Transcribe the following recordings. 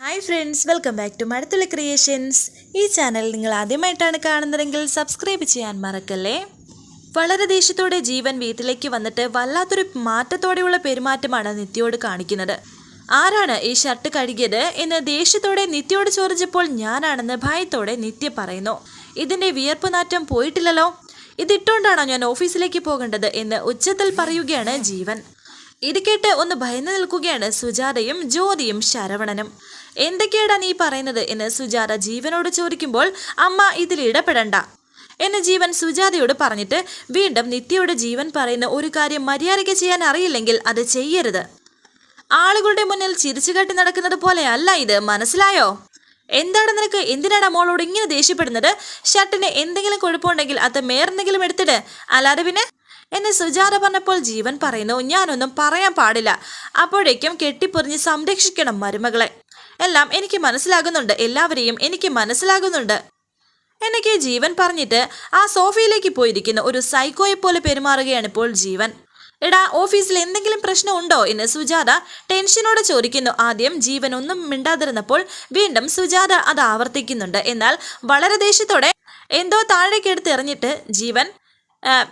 Hi friends welcome back to Mazhathulli creations ഈ channel നിങ്ങൾ ആദ്യമായിട്ടാണ് കാണുന്നതെങ്കിൽ സബ്സ്ക്രൈബ് ചെയ്യാൻ മറക്കല്ലേ? വളരെ ദേഷ്യത്തോടെ ജീവൻ വീട്ടിലേക്ക് വന്നിട്ട് വല്ലാത്തൊരു മാറ്റത്തോടെയുള്ള പെരുമാറ്റമാണ് നിത്യയോട് കാണിക്കുന്നത്. ആരാണ് ഈ ഷർട്ട് കഴുകിയത് എന്ന് ദേഷ്യത്തോടെ നിത്യയോട് ചോദിച്ചപ്പോൾ ഞാനാണെന്ന് ഭയത്തോടെ നിത്യ പറയുന്നു. ഇതിന്റെ വിയർപ്പ് നാറ്റം പോയിട്ടില്ലല്ലോ? ഇതിട്ടുകൊണ്ടാണോ ഞാൻ ഓഫീസിലേക്ക് പോകേണ്ടത് എന്ന് ഉച്ചത്തിൽ പറയുകയാണ് ജീവൻ. ഇത് കേട്ട് ഒന്ന് ഭയന്നു നിൽക്കുകയാണ് സുജാതയും ജ്യോതിയും ശരവണനും. എന്തൊക്കെയാടാ നീ പറയുന്നത് എന്ന് സുജാത ജീവനോട് ചോദിക്കുമ്പോൾ അമ്മ ഇതിൽ ഇടപെടണ്ട. എന്ന് ജീവൻ സുജാതയോട് പറഞ്ഞിട്ട് വീണ്ടും നിത്യയോട് ജീവൻ പറയുന്ന ഒരു കാര്യം മര്യാദയ്ക്ക് ചെയ്യാൻ അറിയില്ലെങ്കിൽ അത് ചെയ്യരുത്. ആളുകളുടെ മുന്നിൽ ചിരിച്ചു കെട്ടി നടക്കുന്നത് പോലെ അല്ല ഇത് മനസ്സിലായോ? എന്താണ് നിനക്ക് എന്തിനാണ് മോളോട് ഇങ്ങനെ ദേഷ്യപ്പെടുന്നത്? ഷർട്ടിന് എന്തെങ്കിലും കുഴപ്പമുണ്ടെങ്കിൽ അത് മേറെന്തെങ്കിലും എടുത്തിട്ട് അല്ലാതെ പിന്നെ? എന്നെ സുജാത പറഞ്ഞപ്പോൾ ജീവൻ പറയുന്നു ഞാനൊന്നും പറയാൻ പാടില്ല. അപ്പോഴേക്കും കെട്ടിപ്പൊറിഞ്ഞ് സംരക്ഷിക്കണം മരുമകളെ. എല്ലാം എനിക്ക് മനസ്സിലാകുന്നുണ്ട്. എല്ലാവരെയും എനിക്ക് മനസ്സിലാകുന്നുണ്ട്. എനിക്ക് ജീവൻ പറഞ്ഞിട്ട് ആ സോഫയിലേക്ക് പോയിരിക്കുന്ന ഒരു സൈക്കോയെ പോലെ പെരുമാറുകയാണ് ഇപ്പോൾ ജീവൻ. എടാ ഓഫീസിൽ എന്തെങ്കിലും പ്രശ്നം ഉണ്ടോ എന്ന് സുജാത ടെൻഷനോടെ ചോദിക്കുന്നു. ആദ്യം ജീവൻ ഒന്നും മിണ്ടാതിരുന്നപ്പോൾ വീണ്ടും സുജാത അത് ആവർത്തിക്കുന്നുണ്ട്. എന്നാൽ വളരെ ദേഷ്യത്തോടെ എന്തോ താഴേക്കെടുത്ത് എറിഞ്ഞിട്ട് ജീവൻ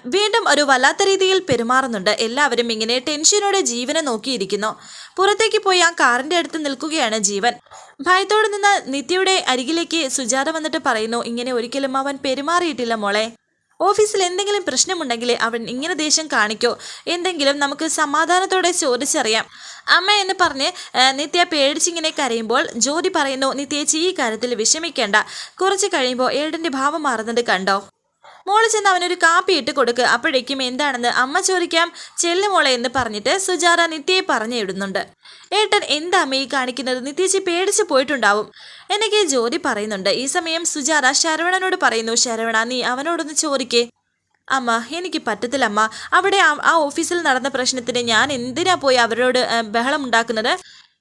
വീണ്ടും ഒരു വല്ലാത്ത രീതിയിൽ പെരുമാറുന്നുണ്ട്. എല്ലാവരും ഇങ്ങനെ ടെൻഷനോടെ ജീവനെ നോക്കിയിരിക്കുന്നു. പുറത്തേക്ക് പോയി ആ കാറിന്റെ അടുത്ത് നിൽക്കുകയാണ് ജീവൻ. ഭയത്തോടെ നിന്ന് നിത്യയുടെ അരികിലേക്ക് സുജാത വന്നിട്ട് പറയുന്നു ഇങ്ങനെ ഒരിക്കലും അവൻ പെരുമാറിയിട്ടില്ല മോളെ. ഓഫീസിൽ എന്തെങ്കിലും പ്രശ്നമുണ്ടെങ്കിൽ അവൻ ഇങ്ങനെ ദേഷ്യം കാണിക്കോ. എന്തെങ്കിലും നമുക്ക് സമാധാനത്തോടെ ചോദിച്ചറിയാം. അമ്മ എന്ന് പറഞ്ഞ് നിത്യ പേടിച്ചിങ്ങനെ കരയുമ്പോൾ ജ്യോതി പറയുന്നു നിത്യച്ചി ഈ കാര്യത്തിൽ വിഷമിക്കേണ്ട. കുറച്ച് കഴിയുമ്പോൾ ഏടന്റെ ഭാവം മാറുന്നത് കണ്ടോ? മോൾ ചെന്ന് അവനൊരു കാപ്പി ഇട്ട് കൊടുക്ക്. അപ്പോഴേക്കും എന്താണെന്ന് അമ്മ ചോദിക്കാം. ചെല്ലു മോളെ എന്ന് പറഞ്ഞിട്ട് സുജാത നിത്യയെ പറഞ്ഞു ഇടുന്നുണ്ട് ഏട്ടൻ എന്താ അമ്മ ഈ കാണിക്കുന്നത്? നിത്യേച്ചി പേടിച്ച് പോയിട്ടുണ്ടാവും. എന്നൊക്കെ ജ്യോതി പറയുന്നുണ്ട്. ഈ സമയം സുജാത ശരവണനോട് പറയുന്നു ശരവണ നീ അവനോടൊന്ന് ചോദിക്കേ. അമ്മ എനിക്ക് പറ്റത്തില്ല അമ്മ. അവിടെ ആ ഓഫീസിൽ നടന്ന പ്രശ്നത്തിന് ഞാൻ എന്തിനാ പോയി അവരോട് ബഹളം ഉണ്ടാക്കുന്നത്?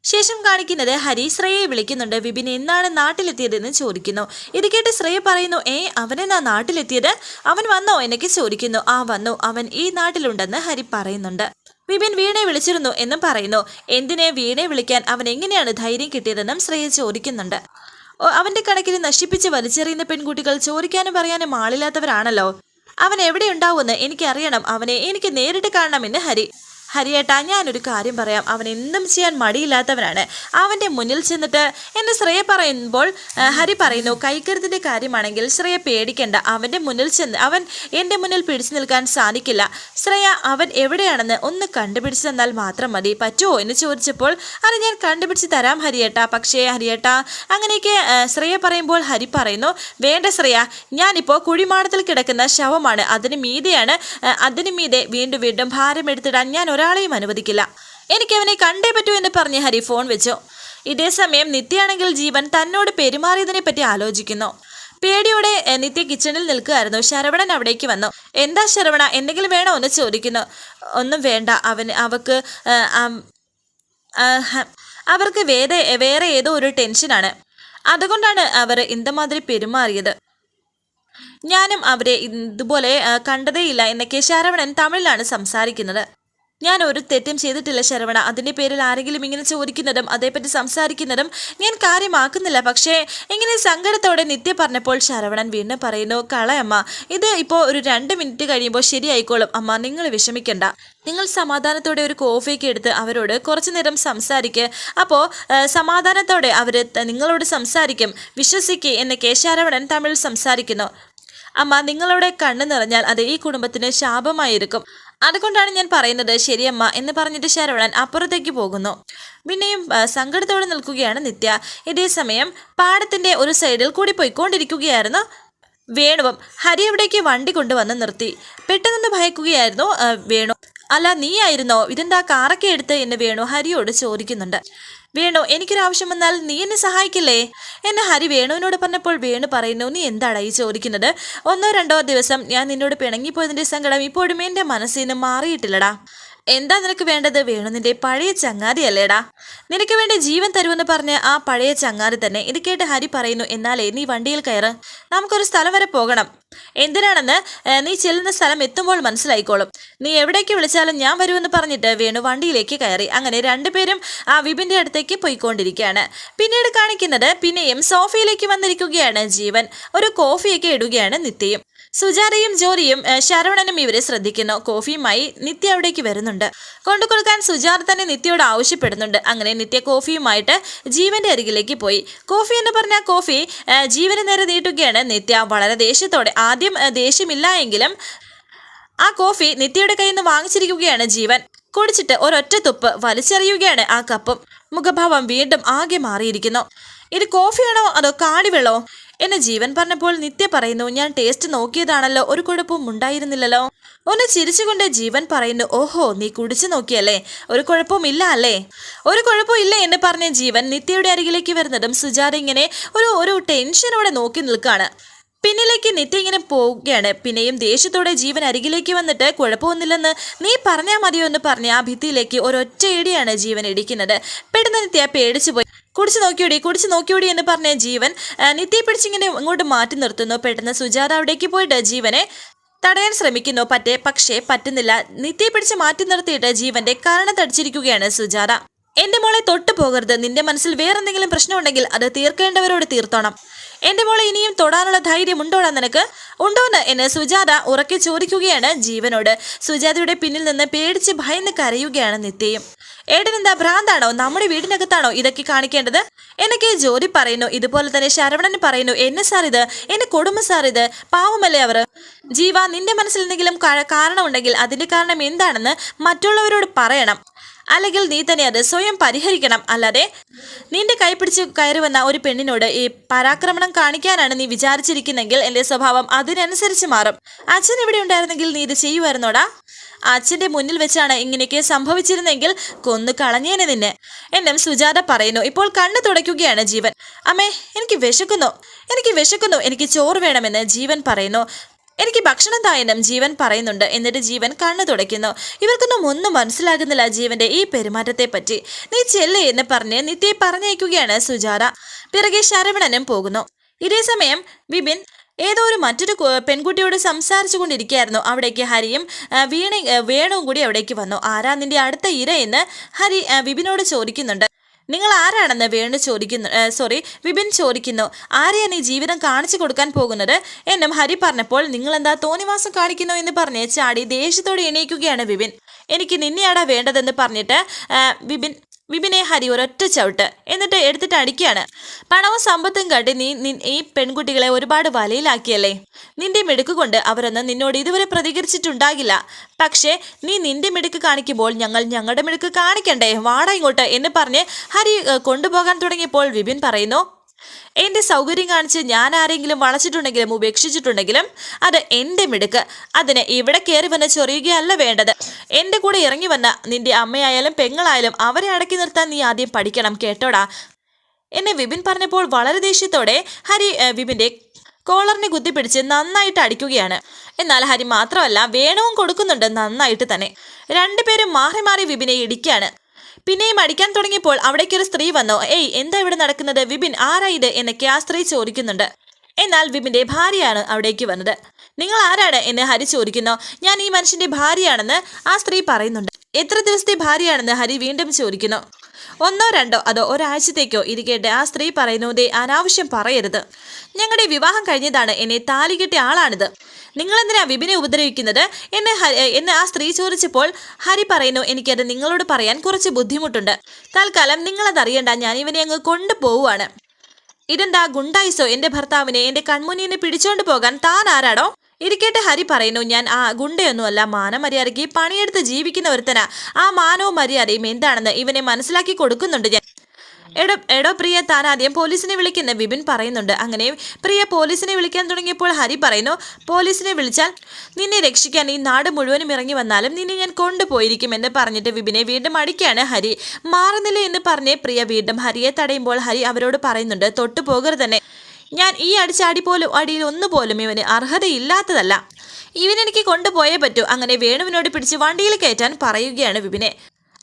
ശേഷം കാണിക്കുന്നത് ഹരി ശ്രേയെ വിളിക്കുന്നുണ്ട്. വിപിൻ എന്നാണ് നാട്ടിലെത്തിയതെന്ന് ചോദിക്കുന്നു. ഇത് കേട്ട് ശ്രേയ പറയുന്നു ഏ അവനെന്നാ നാട്ടിലെത്തിയത്? അവൻ വന്നോ? എന്നൊക്കെ ചോദിക്കുന്നു. ആ വന്നു. അവൻ ഈ നാട്ടിലുണ്ടെന്ന് ഹരി പറയുന്നുണ്ട്. വിപിൻ വീണെ വിളിച്ചിരുന്നു എന്നും പറയുന്നു. എന്തിനെ വീണെ വിളിക്കാൻ? അവൻ എങ്ങനെയാണ് ധൈര്യം കിട്ടിയതെന്നും ശ്രേയ ചോദിക്കുന്നുണ്ട്. അവന്റെ കണക്കിൽ നശിപ്പിച്ച് വലിച്ചെറിയുന്ന പെൺകുട്ടികൾ ചോദിക്കാനും പറയാനും ആളില്ലാത്തവരാണല്ലോ. അവൻ എവിടെ ഉണ്ടാവുമെന്ന് എനിക്കറിയണം. അവനെ എനിക്ക് നേരിട്ട് കാണണമെന്ന് ഹരി ഹരിയേട്ടാ ഞാനൊരു കാര്യം പറയാം. അവൻ എന്തും ചെയ്യാൻ മടിയില്ലാത്തവനാണ്. അവന്റെ മുന്നിൽ ചെന്നിട്ട് എന്നെ ശ്രേയ പറയുമ്പോൾ ഹരി പറയുന്നു കൈക്കരുത്തിന്റെ കാര്യമാണെങ്കിൽ ശ്രേയ പേടിക്കണ്ട. അവന്റെ മുന്നിൽ ചെന്ന് അവൻ എന്റെ മുന്നിൽ പിടിച്ചു നിൽക്കാൻ സാധിക്കില്ല. ശ്രേയ അവൻ എവിടെയാണെന്ന് ഒന്ന് കണ്ടുപിടിച്ചു തന്നാൽ മാത്രം മതി. പറ്റുമോ? എന്ന് ചോദിച്ചപ്പോൾ അത് ഞാൻ കണ്ടുപിടിച്ച് തരാം ഹരിയേട്ടാ. പക്ഷേ ഹരിയേട്ടാ അങ്ങനെയൊക്കെ ശ്രേയ പറയുമ്പോൾ ഹരി പറയുന്നു വേണ്ട ശ്രേയ ഞാനിപ്പോൾ കുഴിമാടത്തിൽ കിടക്കുന്ന ശവമാണ്. അതിന് മീതെയാണ് അതിന് മീതെ വീണ്ടും വീണ്ടും ഭാരം എടുത്തിടാൻ ഞാൻ ഒരാളെയും അനുവദിക്കില്ല. എനിക്കവനെ കണ്ടേ പറ്റൂ എന്ന് പറഞ്ഞ് ഹരി ഫോൺ വെച്ചു. ഇതേ സമയം നിത്യയാണെങ്കിൽ ജീവൻ തന്നോട് പെരുമാറിയതിനെ പറ്റി ആലോചിക്കുന്നു. പേടിയോടെ നിത്യ കിച്ചണിൽ നിൽക്കുകയായിരുന്നു. ശരവണൻ അവിടേക്ക് വന്നു. എന്താ ശരവണ എന്തെങ്കിലും വേണോ? എന്ന് ചോദിക്കുന്നു. ഒന്നും വേണ്ട. അവന് അവക്ക് അവർക്ക് വേറെ വേറെ ഏതോ ഒരു ടെൻഷനാണ് അതുകൊണ്ടാണ് അവർ ഇന്തമാതിരി പെരുമാറിയത്. ഞാനും അവരെ ഇതുപോലെ കണ്ടതേയില്ല എന്നൊക്കെ ശരവണൻ തമിഴിലാണ് സംസാരിക്കുന്നത്. ഞാൻ ഒരു തെറ്റും ചെയ്തിട്ടില്ല ശരവണ. അതിന്റെ പേരിൽ ആരെങ്കിലും ഇങ്ങനെ ചോദിക്കുന്നതും അതേപ്പറ്റി സംസാരിക്കുന്നതും ഞാൻ കാര്യമാക്കുന്നില്ല. പക്ഷേ ഇങ്ങനെ സങ്കടത്തോടെ നിത്യ പറഞ്ഞപ്പോൾ ശരവണൻ വീണ്ടും പറയുന്നു കളയമ്മ ഇത് ഇപ്പോൾ ഒരു രണ്ട് മിനിറ്റ് കഴിയുമ്പോൾ ശരിയായിക്കോളും. അമ്മ നിങ്ങൾ വിഷമിക്കണ്ട. നിങ്ങൾ സമാധാനത്തോടെ ഒരു കോഫിയൊക്കെ എടുത്ത് അവരോട് കുറച്ചു നേരം സംസാരിക്ക്. അപ്പോൾ സമാധാനത്തോടെ അവർ നിങ്ങളോട് സംസാരിക്കും. വിശ്വസിക്ക് എന്നൊക്കെ ശരവണൻ തമിഴ് സംസാരിക്കുന്നു. അമ്മ നിങ്ങളുടെ കണ്ണു നിറഞ്ഞാൽ അത് ഈ കുടുംബത്തിന് ശാപമായിരിക്കും. അതുകൊണ്ടാണ് ഞാൻ പറയുന്നത് ശരിയമ്മ എന്ന് പറഞ്ഞിട്ട് ശരവണൻ അപ്പുറത്തേക്ക് പോകുന്നു. പിന്നെയും സങ്കടത്തോടെ നിൽക്കുകയാണ് നിത്യ. ഇതേ സമയം പാടത്തിന്റെ ഒരു സൈഡിൽ കൂടി പോയിക്കൊണ്ടിരിക്കുകയായിരുന്നു വേണുവും. ഹരി അവിടേക്ക് വണ്ടി കൊണ്ടുവന്ന് നിർത്തി. പെട്ടെന്ന് ഭയക്കുകയായിരുന്നു വേണു. അല്ല നീയായിരുന്നോ? ഇതെന്താ കാറൊക്കെ എടുത്ത് എന്ന് വേണു ഹരിയോട് ചോദിക്കുന്നുണ്ട്. വേണു എനിക്കൊരാവശ്യം വന്നാൽ നീ എന്നെ സഹായിക്കില്ലേ? എന്നെ ഹരി വേണുവിനോട് പറഞ്ഞപ്പോൾ വേണു പറയുന്നു നീ എന്താടാ ഈ ചോദിക്കുന്നത്? ഒന്നോ രണ്ടോ ദിവസം ഞാൻ നിന്നോട് പിണങ്ങിപ്പോയതിന്റെ സങ്കടം ഇപ്പോഴും എന്റെ മനസ്സിൽ നിന്ന് മാറിയിട്ടില്ലടാ. എന്താ നിനക്ക് വേണ്ടത്? വേണു നിന്റെ പഴയ ചങ്ങാതി അല്ലേടാ. നിനക്ക് വേണ്ടി ജീവൻ തരുമെന്ന് പറഞ്ഞ് ആ പഴയ ചങ്ങാതി തന്നെ ഇത് കേട്ട് ഹരി പറയുന്നു എന്നാലേ നീ വണ്ടിയിൽ കയറ്. നമുക്കൊരു സ്ഥലം വരെ പോകണം. എന്തിനാണെന്ന് നീ ചെല്ലുന്ന സ്ഥലം എത്തുമ്പോൾ മനസ്സിലായിക്കോളും. നീ എവിടേക്ക് വിളിച്ചാലും ഞാൻ വരുമെന്ന് പറഞ്ഞിട്ട് വേണു വണ്ടിയിലേക്ക് കയറി. അങ്ങനെ രണ്ടുപേരും ആ വിപിന്റെ അടുത്തേക്ക് പോയിക്കൊണ്ടിരിക്കുകയാണ്. പിന്നീട് കാണിക്കുന്നത് പിന്നെയും സോഫയിലേക്ക് വന്നിരിക്കുകയാണ് ജീവൻ. ഒരു കോഫിയൊക്കെ ഇടുകയാണ് നിത്യയും. സുജാതയും ജോലിയും ശരവണനും ഇവരെ ശ്രദ്ധിക്കുന്നു. കോഫിയുമായി നിത്യ അവിടേക്ക് വരുന്നുണ്ട്. കൊണ്ടു കൊടുക്കാൻ സുജാത തന്നെ നിത്യയോട് ആവശ്യപ്പെടുന്നുണ്ട്. അങ്ങനെ നിത്യ കോഫിയുമായിട്ട് ജീവന്റെ അരികിലേക്ക് പോയി. കോഫി എന്ന് പറഞ്ഞ കോഫി ജീവന് നേരെ നീട്ടുകയാണ്. നിത്യ വളരെ ദേഷ്യത്തോടെ ആദ്യം ദേഷ്യമില്ല എങ്കിലും ആ കോഫി നിത്യയുടെ കയ്യിൽ നിന്ന് വാങ്ങിച്ചിരിക്കുകയാണ് ജീവൻ. കുടിച്ചിട്ട് ഒരൊറ്റ തുപ്പ് വലിച്ചെറിയുകയാണ് ആ കപ്പും. മുഖഭാവം വീണ്ടും ആകെ മാറിയിരിക്കുന്നു. ഇത് കോഫിയാണോ അതോ കാടിവെള്ളോ എന്ന് ജീവൻ പറഞ്ഞപ്പോൾ നിത്യ പറയുന്നു ഞാൻ ടേസ്റ്റ് നോക്കിയതാണല്ലോ ഒരു കുഴപ്പവും ഉണ്ടായിരുന്നില്ലല്ലോ. ഒന്ന് ചിരിച്ചുകൊണ്ട് ജീവൻ പറയുന്നു ഓഹോ നീ കുടിച്ചു നോക്കിയല്ലേ ഒരു കുഴപ്പവും ഇല്ല അല്ലേ? ഒരു കുഴപ്പവും ഇല്ല എന്ന് പറഞ്ഞ ജീവൻ നിത്യയുടെ അരികിലേക്ക് വരുന്നതും സുജാത ഇങ്ങനെ ഒരു ഒരു ടെൻഷനോടെ നോക്കി നിൽക്കുകയാണ്. പിന്നിലേക്ക് നിത്യ ഇങ്ങനെ പോവുകയാണ്. പിന്നെയും ദേഷ്യത്തോടെ ജീവൻ അരികിലേക്ക് വന്നിട്ട് കുഴപ്പമൊന്നുമില്ലെന്ന് നീ പറഞ്ഞാൽ മതിയോ? എന്ന് പറഞ്ഞ് ആ ഭിത്തിയിലേക്ക് ഒരൊറ്റ ഇടിയാണ് ജീവൻ ഇടിക്കുന്നത്. പെട്ടെന്ന് നിത്യ പേടിച്ചു പോയി കുടിച്ചു നോക്കിയോടി കുടിച്ച് നോക്കിയോടി എന്ന് പറഞ്ഞ ജീവൻ നിത്യ പിടിച്ചിങ്ങനെ ഇങ്ങോട്ട് മാറ്റി നിർത്തുന്നു. പെട്ടെന്ന് സുജാത അവിടേക്ക് പോയിട്ട് ജീവനെ തടയാൻ ശ്രമിക്കുന്നു. പറ്റേ പക്ഷേ പറ്റുന്നില്ല. നിത്യ പിടിച്ച് മാറ്റി നിർത്തിയിട്ട് ജീവന്റെ കരണത്തടിച്ചിരിക്കുകയാണ് സുജാത. എന്റെ മോളെ തൊട്ടു പോകരുത്. നിന്റെ മനസ്സിൽ വേറെന്തെങ്കിലും പ്രശ്നമുണ്ടെങ്കിൽ അത് തീർക്കേണ്ടവരോട് തീർത്തോണം. എന്റെ മോളെ ഇനിയും തൊടാനുള്ള ധൈര്യം ഉണ്ടോടാ നിനക്ക്? ഉണ്ടോന്ന് എന്ന് സുജാത ഉറക്കെ ചോദിക്കുകയാണ് ജീവനോട്. സുജാതയുടെ പിന്നിൽ നിന്ന് പേടിച്ച് ഭയന്ന് കരയുകയാണ് നിത്യയും ഏട്ടനെന്താ ഭ്രാന്താണോ? നമ്മുടെ വീടിനകത്താണോ ഇതൊക്കെ കാണിക്കേണ്ടത്? എന്നൊക്കെ ജോലി പറയുന്നു. ഇതുപോലെ തന്നെ ശരവണൻ പറയുന്നു എന്നെ സാർ ഇത് എന്നെ കുടുംബ സാർ ഇത് പാവമല്ലേ അവർ? ജീവ നിന്റെ മനസ്സിൽ എന്തെങ്കിലും കാരണമുണ്ടെങ്കിൽ അതിന്റെ കാരണം എന്താണെന്ന് മറ്റുള്ളവരോട് പറയണം. അല്ലെങ്കിൽ നീ തന്നെ അത് സ്വയം പരിഹരിക്കണം. അല്ലാതെ നിന്റെ കൈ പിടിച്ച് കയറി വന്ന ഒരു പെണ്ണിനോട് ഈ പരാക്രമണം കാണിക്കാനാണ് നീ വിചാരിച്ചിരിക്കുന്നെങ്കിൽ എന്റെ സ്വഭാവം അതിനനുസരിച്ച് മാറും. അച്ഛൻ ഇവിടെ ഉണ്ടായിരുന്നെങ്കിൽ നീ ഇത് ചെയ്യുമായിരുന്നോടാ? അച്ഛന്റെ മുന്നിൽ വെച്ചാണ് ഇങ്ങനെയൊക്കെ സംഭവിച്ചിരുന്നെങ്കിൽ കൊന്നു കളഞ്ഞേനെ നിന്നെ. എന്നും സുജാത പറയുന്നു ഇപ്പോൾ കണ്ണു തുടയ്ക്കുകയാണ് ജീവൻ. അമ്മേ എനിക്ക് വിശക്കുന്നു. എനിക്ക് വിശക്കുന്നു. എനിക്ക് ചോറ് വേണമെന്ന് ജീവൻ പറയുന്നു. എനിക്ക് ഭക്ഷണം തായെന്നും ജീവൻ പറയുന്നുണ്ട് എന്നിട്ട് ജീവൻ കണ്ണു തുടയ്ക്കുന്നു. ഇവർക്കൊന്നും ഒന്നും മനസ്സിലാകുന്നില്ല ജീവന്റെ ഈ പെരുമാറ്റത്തെ പറ്റി. നീ ചെല്ലേ എന്ന് പറഞ്ഞ് നിത്യയെ പറഞ്ഞയക്കുകയാണ് സുജാത. പിറകെ ശരവണനും പോകുന്നു. ഇതേ സമയം വിപിൻ ഏതോ ഒരു മറ്റൊരു പെൺകുട്ടിയോട് സംസാരിച്ചു കൊണ്ടിരിക്കുകയായിരുന്നു. അവിടേക്ക് ഹരിയും വീണ വേണുവും കൂടി അവിടേക്ക് വന്നു. ആരാ നിന്റെ അടുത്ത ഇര എന്ന് ഹരി വിപിനോട് ചോദിക്കുന്നുണ്ട്. നിങ്ങൾ ആരാണെന്ന് വേണു ചോദിക്കുന്നു സോറി വിപിൻ ചോദിക്കുന്നു. ആരെയാണ് ഈ ജീവിതം കാണിച്ചു കൊടുക്കാൻ പോകുന്നത്? എന്നും ഹരി പറഞ്ഞപ്പോൾ നിങ്ങൾ എന്താ തോന്നിവാസം കാണിക്കുന്നു എന്ന് പറഞ്ഞ് ചാടി ദേഷ്യത്തോടെ എണീക്കുകയാണ് വിപിൻ. എനിക്ക് നിന്നെയാടാ വേണ്ടതെന്ന് പറഞ്ഞിട്ട് വിപിൻ വിപിനെ ഹരി ഒരൊറ്റ ചവിട്ട് എന്നിട്ട് എടുത്തിട്ട് അടിക്കുകയാണ്. പണവും സമ്പത്തും കാട്ടി നീ നി- ഈ പെൺകുട്ടികളെ ഒരുപാട് വലയിലാക്കിയല്ലേ? നിന്റെ മിടുക്ക് കൊണ്ട് അവരൊന്നും നിന്നോട് ഇതുവരെ പ്രതികരിച്ചിട്ടുണ്ടാകില്ല. പക്ഷേ നീ നിന്റെ മിടുക്ക് കാണിക്കുമ്പോൾ ഞങ്ങൾ ഞങ്ങളുടെ മിടുക്ക് കാണിക്കണ്ടേ? വാടാ ഇങ്ങോട്ട് എന്ന് പറഞ്ഞ് ഹരി കൊണ്ടുപോകാൻ തുടങ്ങിയപ്പോൾ വിപിൻ പറയുന്നു എന്റെ സൗകര്യം കാണിച്ച് ഞാൻ ആരെങ്കിലും വളച്ചിട്ടുണ്ടെങ്കിലും ഉപേക്ഷിച്ചിട്ടുണ്ടെങ്കിലും അത് എന്റെ മിടുക്ക്. അതിന് ഇവിടെ കയറി വന്ന് ചൊറിയുകയല്ല വേണ്ടത്. എന്റെ കൂടെ ഇറങ്ങി വന്ന നിന്റെ അമ്മയായാലും പെങ്ങളായാലും അവരെ അടക്കി നിർത്താൻ നീ ആദ്യം പഠിക്കണം കേട്ടോടാ. എന്നെ വിപിൻ പറഞ്ഞപ്പോൾ വളരെ ദേഷ്യത്തോടെ ഹരി വിപിന്റെ കോളറിനെ കുത്തിപ്പിടിച്ച് നന്നായിട്ട് അടിക്കുകയാണ്. എന്നാൽ ഹരി മാത്രമല്ല വേണവും കൊടുക്കുന്നുണ്ട് നന്നായിട്ട് തന്നെ. രണ്ടുപേരും മാറി മാറി വിപിനെ ഇടിക്കുകയാണ് പിന്നെയും അടിക്കാൻ തുടങ്ങിയപ്പോൾ അവിടേക്കൊരു സ്ത്രീ വന്നു. ഏയ് എന്താ ഇവിടെ നടക്കുന്നത്? വിപിൻ ആരാ ഇത് എന്നൊക്കെ ആ സ്ത്രീ ചോദിക്കുന്നുണ്ട്. എന്നാൽ വിപിന്റെ ഭാര്യയാണ് അവിടേക്ക് വന്നത്. നിങ്ങൾ ആരാണ്? എന്ന് ഹരി ചോദിക്കുന്നു. ഞാൻ ഈ മനുഷ്യന്റെ ഭാര്യയാണെന്ന് ആ സ്ത്രീ പറയുന്നുണ്ട്. എത്ര ദിവസത്തെ ഭാര്യയാണെന്ന് ഹരി വീണ്ടും ചോദിക്കുന്നു. ഒന്നോ രണ്ടോ അതോ ഒരാഴ്ചത്തേക്കോ ഇരിക്കേണ്ട ആ സ്ത്രീ പറയുന്നു ദേ അനാവശ്യം പറയരുത്. ഞങ്ങളുടെ വിവാഹം കഴിഞ്ഞതാണ്. എന്നെ താലി കെട്ടിയ ആളാണിത്. നിങ്ങൾ എന്തിനാ വിപിനെ ഉപദ്രവിക്കുന്നത്? എന്നെ എന്നെ ആ സ്ത്രീ ചോദിച്ചപ്പോൾ ഹരി പറയുന്നു എനിക്കത് നിങ്ങളോട് പറയാൻ കുറച്ച് ബുദ്ധിമുട്ടുണ്ട്. തൽക്കാലം നിങ്ങളത് അറിയണ്ട. ഞാൻ ഇവനെ അങ്ങ് കൊണ്ടുപോവുകയാണ്. ഇതെന്താ ഗുണ്ടായിസോ? എന്റെ ഭർത്താവിനെ എന്റെ കൺമുന്നിനെ പിടിച്ചുകൊണ്ട് പോകാൻ താൻ ആരാടോ? ഇരിക്കട്ടെ ഹരി പറയുന്നു ഞാൻ ആ ഗുണ്ടയൊന്നുമല്ല മാനമര്യാദയ്ക്ക് പണിയെടുത്ത് ജീവിക്കുന്ന ഒരുത്തനാ. ആ മാനവും മര്യാദയും എന്താണെന്ന് ഇവനെ മനസ്സിലാക്കി കൊടുക്കുന്നുണ്ട് ഞാൻ. എടോ എടോ പ്രിയ താൻ ആദ്യം പോലീസിനെ വിളിക്കുന്ന വിപിൻ പറയുന്നുണ്ട്. അങ്ങനെ പ്രിയ പോലീസിനെ വിളിക്കാൻ തുടങ്ങിയപ്പോൾ ഹരി പറയുന്നു പോലീസിനെ വിളിച്ചാൽ നിന്നെ രക്ഷിക്കാൻ ഈ നാട് മുഴുവനും ഇറങ്ങി വന്നാലും നിന്നെ ഞാൻ കൊണ്ടുപോയിരിക്കും എന്ന് പറഞ്ഞിട്ട് വിപിനെ വീണ്ടും അടിക്കുകയാണ് ഹരി. മാറുന്നില്ല എന്ന് പറഞ്ഞ് പ്രിയ വീണ്ടും ഹരിയെ തടയുമ്പോൾ ഹരി അവരോട് പറയുന്നുണ്ട് തൊട്ടു പോകരുത് തന്നെ ഞാൻ ഈ അടിച്ച അടി പോലും അടിയിൽ ഒന്നുപോലും ഇവന് അർഹതയില്ലാത്തതല്ല. ഇവനെനിക്ക് കൊണ്ടുപോയേ പറ്റൂ. അങ്ങനെ വേണുവിനോട് പിടിച്ച് വണ്ടിയിൽ കയറ്റാൻ പറയുകയാണ് വിപിനെ.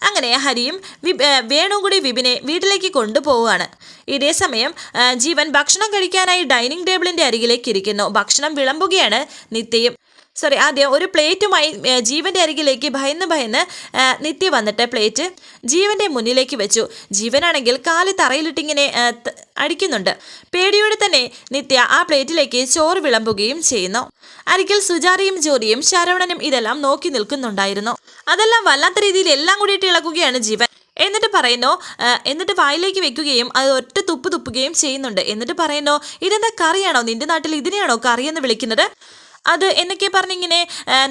അങ്ങനെ ഹരിയും വേണുവും കൂടി വിപിനെ വീട്ടിലേക്ക് കൊണ്ടുപോവുകയാണ്. ഇതേ സമയം ജീവൻ ഭക്ഷണം കഴിക്കാനായി ഡൈനിങ് ടേബിളിന്റെ അരികിലേക്ക് ഇരിക്കുന്നു. ഭക്ഷണം വിളമ്പുകയാണ് നിത്യയും. സോറി ആദ്യം ഒരു പ്ലേറ്റുമായി ജീവന്റെ അരികിലേക്ക് ഭയന്ന് ഭയന്ന് നിത്യ വന്നിട്ട് പ്ലേറ്റ് ജീവന്റെ മുന്നിലേക്ക് വെച്ചു. ജീവനാണെങ്കിൽ കാൽ തറയിലിട്ടിങ്ങനെ അടിക്കുന്നുണ്ട്. പേടിയോടെ തന്നെ നിത്യ ആ പ്ലേറ്റിലേക്ക് ചോറ് വിളമ്പുകയും ചെയ്യുന്നു. അരികിൽ സുജാതയും ജോലിയും ശരവണനും ഇതെല്ലാം നോക്കി നിൽക്കുന്നുണ്ടായിരുന്നു. അതെല്ലാം വല്ലാത്ത രീതിയിൽ എല്ലാം കൂടിയിട്ട് ഇളക്കുകയാണ് ജീവൻ. എന്നിട്ട് പറയുന്നു എന്നിട്ട് വായിലേക്ക് വെക്കുകയും അത് ഒറ്റ തുപ്പ് തുപ്പുകയും ചെയ്യുന്നുണ്ട്. എന്നിട്ട് പറയുന്നു ഇതെന്താ കറിയാണോ? നിന്റെ നാട്ടിൽ ഇതിനെയാണോ കറിയെന്ന് വിളിക്കുന്നത്? അത് എന്നൊക്കെ പറഞ്ഞിങ്ങനെ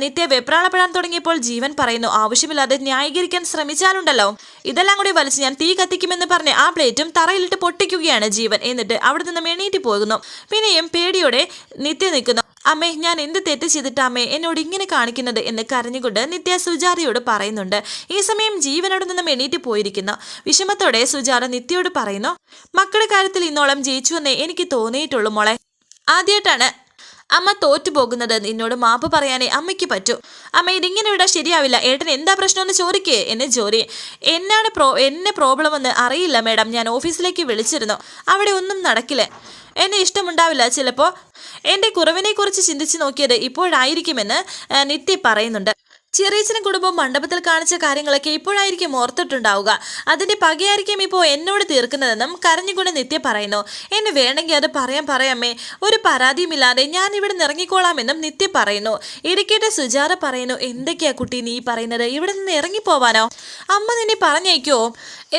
നിത്യ വെപ്രാളപ്പെടാൻ തുടങ്ങിയപ്പോൾ ജീവൻ പറയുന്നു ആവശ്യമില്ലാതെ ന്യായീകരിക്കാൻ ശ്രമിച്ചാലുണ്ടല്ലോ. ഇതെല്ലാം കൂടി വലിച്ച് ഞാൻ തീ കത്തിക്കുമെന്ന് പറഞ്ഞ് ആ പ്ലേറ്റും തറയിലിട്ട് പൊട്ടിക്കുകയാണ് ജീവൻ. എന്നിട്ട് അവിടെ നിന്ന് എണീറ്റ് പോകുന്നു. പിന്നെയും പേടിയോടെ നിത്യ നിൽക്കുന്നു അമ്മേ ഞാൻ എന്ത് തെറ്റ് ചെയ്തിട്ട് അമ്മേ എന്നോട് ഇങ്ങനെ കാണിക്കുന്നത്? എന്ന് കരഞ്ഞുകൊണ്ട് നിത്യ സുജാതയോട് പറയുന്നുണ്ട്. ഈ സമയം ജീവനോട് നിന്നും എണീറ്റ് പോയിരിക്കുന്നു. വിഷമത്തോടെ സുജാത നിത്യയോട് പറയുന്നു മക്കളുടെ കാര്യത്തിൽ ഇന്നോളം ജയിച്ചുവെന്നേ എനിക്ക് തോന്നിയിട്ടുള്ളൂ മോളെ. ആദ്യമായിട്ടാണ് അമ്മ തോറ്റു പോകുന്നത് നിന്നോട് മാപ്പ് പറയാനേ അമ്മയ്ക്ക് പറ്റൂ. അമ്മ ഇതിങ്ങനെ വിടാൻ ശരിയാവില്ല. ഏട്ടൻ എന്താ പ്രശ്നമെന്ന് ചോദിക്കേ. എന്നെ ജോലി എന്നാണ് പ്രോ എന്നെ പ്രോബ്ലം എന്ന് അറിയില്ല മേഡം ഞാൻ ഓഫീസിലേക്ക് വിളിച്ചിരുന്നു. അവിടെ ഒന്നും നടക്കില്ല. എന്നെ ഇഷ്ടമുണ്ടാവില്ല. ചിലപ്പോൾ എന്റെ കുറവിനെക്കുറിച്ച് ചിന്തിച്ച് നോക്കിയത് ഇപ്പോഴായിരിക്കുമെന്ന് നിത്യ പറയുന്നുണ്ട്. ചെറിയച്ഛനും കുടുംബം മണ്ഡപത്തിൽ കാണിച്ച കാര്യങ്ങളൊക്കെ ഇപ്പോഴായിരിക്കും ഓർത്തിട്ടുണ്ടാവുക. അതിന്റെ പകയായിരിക്കും ഇപ്പോൾ എന്നോട് തീർക്കുന്നതെന്നും കരഞ്ഞുകൊണ്ട് നിത്യ പറയുന്നു. എന്നെ വേണമെങ്കിൽ അത് പറയാൻ പറയാമേ ഒരു പരാതിയുമില്ലാതെ ഞാൻ ഇവിടെ നിറങ്ങിക്കോളാമെന്നും നിത്യ പറയുന്നു. ഇടയ്ക്കിട്ട് സുജാത പറയുന്നു. എന്തൊക്കെയാ കുട്ടി നീ പറയുന്നത്? ഇവിടെ നിന്ന് ഇറങ്ങിപ്പോവാനോ? അമ്മ നിന്നെ പറഞ്ഞേക്കോ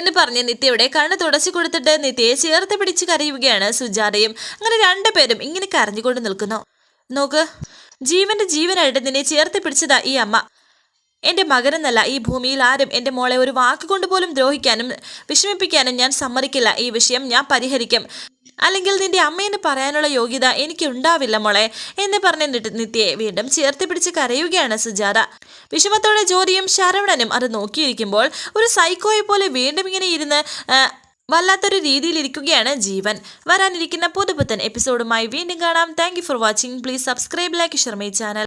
എന്ന് പറഞ്ഞ് നിത്യയുടെ കണ്ണ് തുടച്ചു കൊടുത്തിട്ട് നിത്യയെ ചേർത്ത് പിടിച്ച് കരയുകയാണ് സുജാതയും. അങ്ങനെ രണ്ടുപേരും ഇങ്ങനെ കരഞ്ഞുകൊണ്ട് നിൽക്കുന്നു. നോക്ക് ജീവന്റെ ജീവനായിട്ട് നിന്നെ ചേർത്ത് പിടിച്ചതാ ഈ അമ്മ. എന്റെ മകനെന്നല്ല ഈ ഭൂമിയിൽ ആരും എന്റെ മോളെ ഒരു വാക്കുകൊണ്ട് പോലും ദ്രോഹിക്കാനും വിഷമിപ്പിക്കാനും ഞാൻ സമ്മതിക്കില്ല. ഈ വിഷയം ഞാൻ പരിഹരിക്കും. അല്ലെങ്കിൽ നിന്റെ അമ്മേന് പറയാനുള്ള യോഗ്യത എനിക്ക് ഉണ്ടാവില്ല മോളെ എന്ന് പറഞ്ഞ നിത്യയെ വീണ്ടും ചേർത്ത് പിടിച്ച് കരയുകയാണ് സുജാത. വിഷമത്തോടെ ജ്യോതിയും ശരവണനും അത് നോക്കിയിരിക്കുമ്പോൾ ഒരു സൈക്കോയെ പോലെ വീണ്ടും ഇങ്ങനെ ഇരുന്ന് വല്ലാത്തൊരു രീതിയിലിരിക്കുകയാണ് ജീവൻ. വരാനിരിക്കുന്ന പുതുപുത്തൻ എപ്പിസോഡുമായി വീണ്ടും കാണാം. Thank for watching please subscribe like Sharmi channel